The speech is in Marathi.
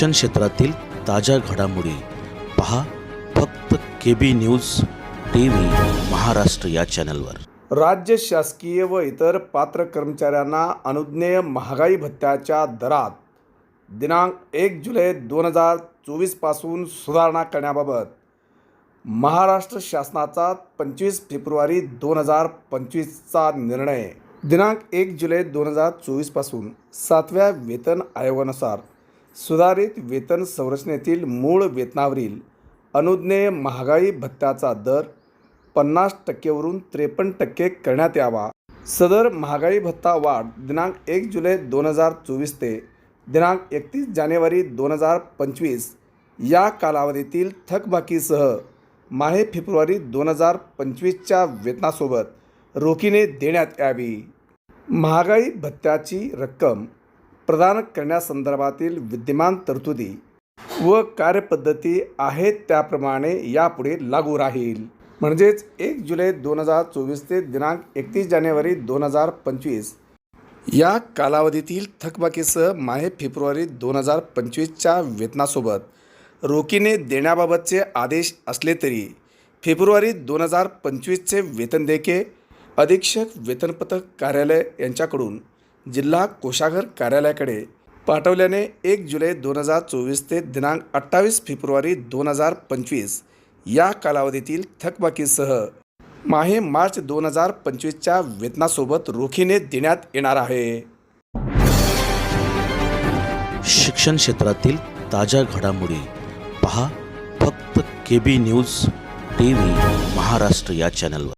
शिक्षण क्षेत्रातील ताज्या घडामोडी पहा फक्त K B news T V Maharashtra या चॅनलवर. राज्य शासकीय व इतर पात्र कर्मचाऱ्यांना अनुज्ञेय महागाई भत्त्याच्या दरात दिनांक एक जुलै दोन हजार चोवीसपासून सुधारणा करण्याबाबत महाराष्ट्र शासनाचा पंचवीस फेब्रुवारी दोन हजार पंचवीसचा निर्णय. दिनांक एक जुलै दोन हजार चोवीसपासून सातव्या वेतन आयोगानुसार सुधारित वेतन संरचनेतील मूळ वेतनावरील अनुज्ञेय महागाई भत्त्याचा दर पन्नास टक्केवरून त्रेपन्न टक्के करण्यात यावा. सदर महागाई भत्ता वाढ दिनांक एक जुलै दोन हजार चोवीस ते दिनांक एकतीस जानेवारी दोन हजार पंचवीस या कालावधीतील थकबाकीसह माहे फेब्रुवारी दोन हजार पंचवीसच्या वेतनासोबत रोखीने देण्यात यावी. महागाई भत्त्याची रक्कम प्रदान करण्यासंदर्भातील विद्यमान तरतुदी व कार्यपद्धती आहेत त्याप्रमाणे यापुढे लागू राहील. म्हणजेच एक जुलै दोन हजार चोवीस ते दिनांक एकतीस जानेवारी दोन हजार पंचवीस. या कालावधीतील थकबाकीसह माहे फेब्रुवारी दोन हजार पंचवीसच्या वेतनासोबत रोखीने देण्याबाबतचे आदेश असले तरी फेब्रुवारी दोन हजार पंचवीसचे वेतन देके अधीक्षक वेतनपथक कार्यालय यांच्याकडून जिल्हा कोषागार कार्यालयाकडे पाठवल्याने एक जुलै दोन हजार चोवीस ते दिनांक अठ्ठावीस फेब्रुवारी दोन हजार पंचवीस या कालावधीतील थकबाकीसह माहे मार्च दोन हजार पंचवीसच्या वेतनासोबत रोखीने देण्यात येणार आहे. शिक्षण क्षेत्रातील ताज्या घडामोडी पहा फक्त K B news T V Maharashtra या चॅनलवर.